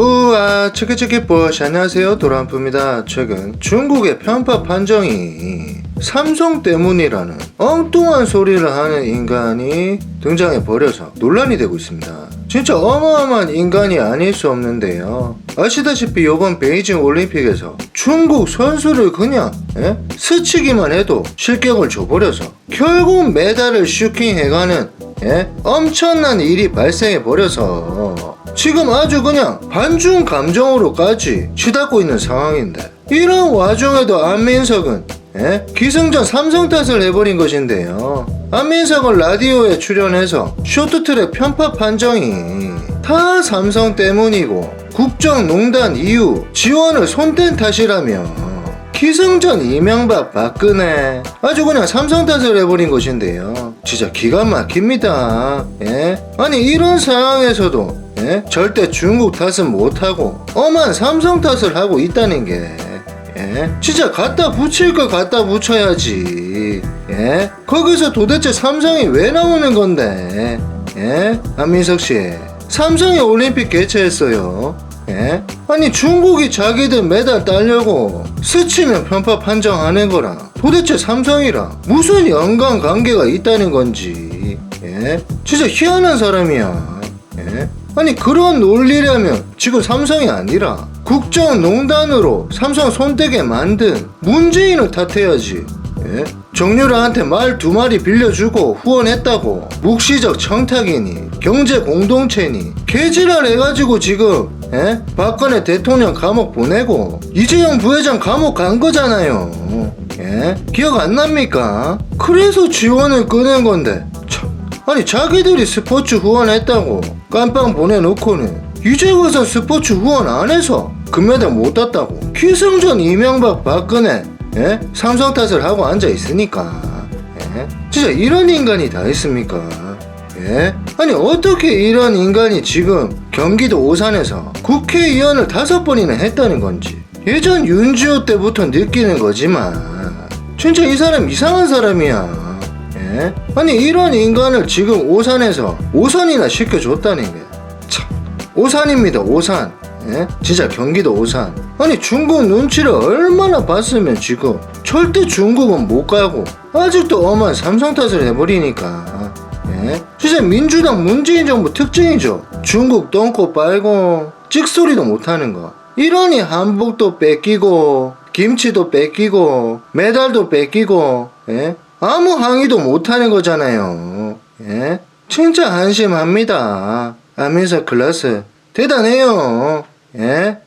우와 치키치키 보시 안녕하세요. 도란프입니다. 최근 중국의 편파 판정이 삼성 때문이라는 엉뚱한 소리를 하는 인간이 등장해 버려서 논란이 되고 있습니다 진짜 어마어마한 인간이 아닐 수 없는데요 아시다시피 이번 베이징 올림픽에서 중국 선수를 그냥 예? 스치기만 해도 실격을 줘버려서 결국 메달을 슈킹해가는 예? 엄청난 일이 발생해 버려서 지금 아주 그냥 반중 감정으로까지 치닫고 있는 상황인데 이런 와중에도 안민석은 예? 기승전 삼성 탓을 해버린 것인데요 안민석은 라디오에 출연해서 쇼트트랙 편파 판정이 다 삼성 때문이고 국정농단 이후 지원을 손댄 탓이라며 기승전 이명박 박근혜 아주 그냥 삼성 탓을 해버린 것인데요 진짜 기가 막힙니다 예? 아니 이런 상황에서도 예? 절대 중국 탓은 못하고 엄한 삼성 탓을 하고 있다는 게 예? 진짜 갖다 붙일 거 갖다 붙여야지 예? 거기서 도대체 삼성이 왜 나오는 건데 예? 안민석 씨 삼성이 올림픽 개최했어요 예? 아니 중국이 자기들 메달 따려고 스치면 편파 판정하는 거랑 도대체 삼성이랑 무슨 연관 관계가 있다는 건지 예? 진짜 희한한 사람이야 예? 아니 그런 논리라면 지금 삼성이 아니라 국정농단으로 삼성 손대게 만든 문재인을 탓해야지 예? 정유라한테 말 두 마리 빌려주고 후원했다고 묵시적 청탁이니 경제 공동체니 개지랄 해가지고 지금 예? 박근혜 대통령 감옥 보내고 이재용 부회장 감옥 간 거잖아요 예? 기억 안 납니까? 그래서 지원을 끊은 건데 참. 아니 자기들이 스포츠 후원했다고 깜빵 보내놓고는 와서 스포츠 후원 안 해서 금메달 못 땄다고 기승전 이명박 박근혜 예? 삼성 탓을 하고 앉아 있으니까 예? 진짜 이런 인간이 다 있습니까 예? 아니 어떻게 이런 인간이 지금 경기도 오산에서 국회의원을 다섯 번이나 했다는 건지 예전 윤지호 때부터 느끼는 거지만 진짜 이 사람 이상한 사람이야 예? 아니 이런 인간을 지금 오산에서 오선이나 시켜줬다는 게 참, 오산입니다 오산 예? 진짜 경기도 오산 아니 중국 눈치를 얼마나 봤으면 지금 절대 중국은 못 가고 아직도 엄한 삼성 탓을 해버리니까 예? 진짜 민주당 문재인 정부 특징이죠 중국 똥꼬 빨고 찍소리도 못하는 거 이러니 한복도 뺏기고 김치도 뺏기고 메달도 뺏기고 예? 아무 항의도 못하는 거잖아요 예? 진짜 한심합니다 안민석 클라스 대단해요 예?